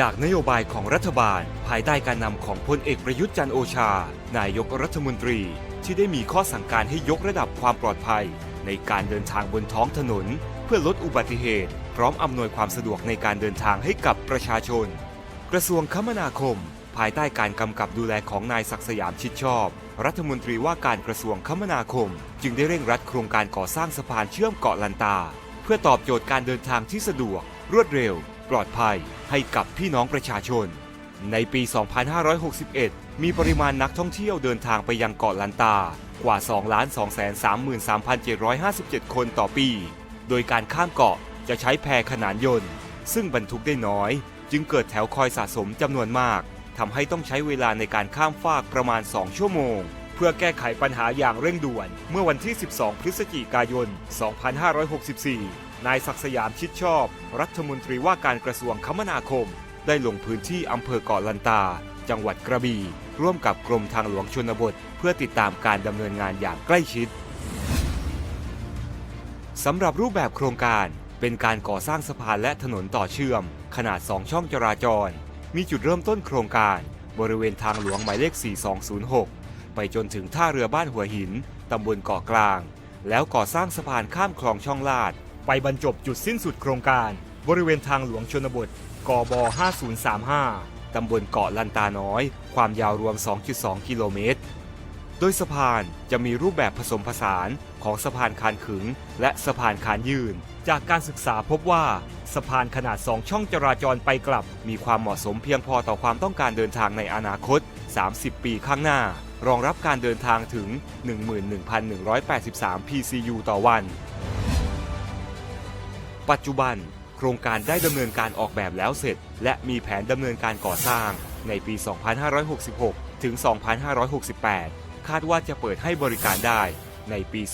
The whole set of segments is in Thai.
จากนโยบายของรัฐบาล ภายใต้การนำของพลเอกประยุทธ์จันโอชา นายกรัฐมนตรี ที่ได้มีข้อสั่งการให้ยกระดับความปลอดภัย ในการเดินทางบนท้องถนน เพื่อลดอุบัติเหตุ พร้อมอำนวยความสะดวกในการเดินทางให้กับประชาชน กระทรวงคมนาคม ภายใต้การกำกับดูแลของนายศักสยามชิดชอบ รัฐมนตรีว่าการกระทรวงคมนาคม จึงได้เร่งรัดโครงการก่อสร้างสะพานเชื่อมเกาะลันตา เพื่อตอบโจทย์การเดินทางที่สะดวก รวดเร็ว ปลอดภัยให้กับพี่น้องประชาชน ในปี 2561 มีปริมาณนักท่องเที่ยวเดินทางไปยังเกาะลันตากว่า 2,233,757 คนต่อปี โดยการข้ามเกาะจะใช้แพขนานยนต์ ซึ่งบรรทุกได้น้อย จึงเกิดแถวคอยสะสมจำนวนมากทำให้ต้องใช้เวลาในการข้ามฟากประมาณ 2 ชั่วโมง เพื่อแก้ไขปัญหาอย่างเร่งด่วน เมื่อวันที่ 12 พฤศจิกายน 2564 นายศักสยามชิดชอบ รัฐมนตรีว่าการกระทรวงคมนาคม ได้ลงพื้นที่อำเภอเกาะลันตา จังหวัดกระบี่ร่วมกับกรมทางหลวงชนบท เพื่อติดตามการดำเนินงานอย่างใกล้ชิดสำหรับรูปแบบโครงการเป็นการก่อสร้างสะพานและถนนต่อเชื่อม ขนาด 2 ช่องจราจร มีจุดเริ่มต้นโครงการ บริเวณทางหลวงหมายเลข 4206 ไปจนถึงท่าเรือบ้านหัวหิน ตำบลเกาะกลาง แล้วก่อสร้างสะพานข้ามคลองช่องลาด ไปบรรจบจุดสิ้นสุดโครงการ บริเวณทางหลวงชนบท กบ 5035 ตำบลเกาะลันตาน้อย ความยาวรวม 2.2 กิโลเมตร โดยสะพานจะมีรูปแบบผสมผสานของสะพานคานขึง และสะพานคานยืน จากการศึกษาพบว่าสะพานขนาด 2 ช่องจราจรไปกลับ มีความเหมาะสมเพียงพอต่อความต้องการเดินทางในอนาคต 30 ปีข้างหน้า รองรับการเดินทางถึง 11,183 PCU ต่อวัน ปัจจุบัน โครงการได้ดำเนินการออกแบบแล้วเสร็จ และมีแผนดำเนินการก่อสร้างในปี 2566 ถึง 2568 คาดว่าจะเปิดให้บริการได้ในปี 2569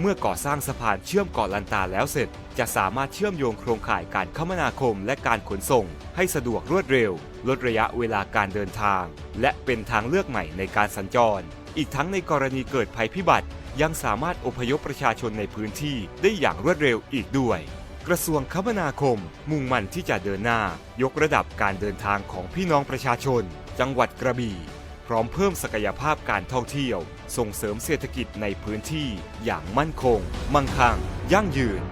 เมื่อก่อสร้างสะพานเชื่อมเกาะลันตาแล้วเสร็จ จะสามารถเชื่อมโยงโครงข่ายการคมนาคมและการขนส่ง ให้สะดวกรวดเร็ว ลดระยะเวลาการเดินทาง และเป็นทางเลือกใหม่ในการสัญจร อีกทั้งในกรณีเกิดภัยพิบัติ ยังสามารถอพยพประชาชนในพื้นที่ได้อย่างรวดเร็วอีกด้วย กระทรวงคมนาคม มุ่งมั่นที่จะเดินหน้า ยกระดับการเดินทางของพี่น้องประชาชน จังหวัดกระบี่พร้อมเพิ่มศักยภาพการท่องเที่ยว ส่งเสริมเศรษฐกิจในพื้นที่อย่างมั่นคง มั่งคั่งยั่งยืน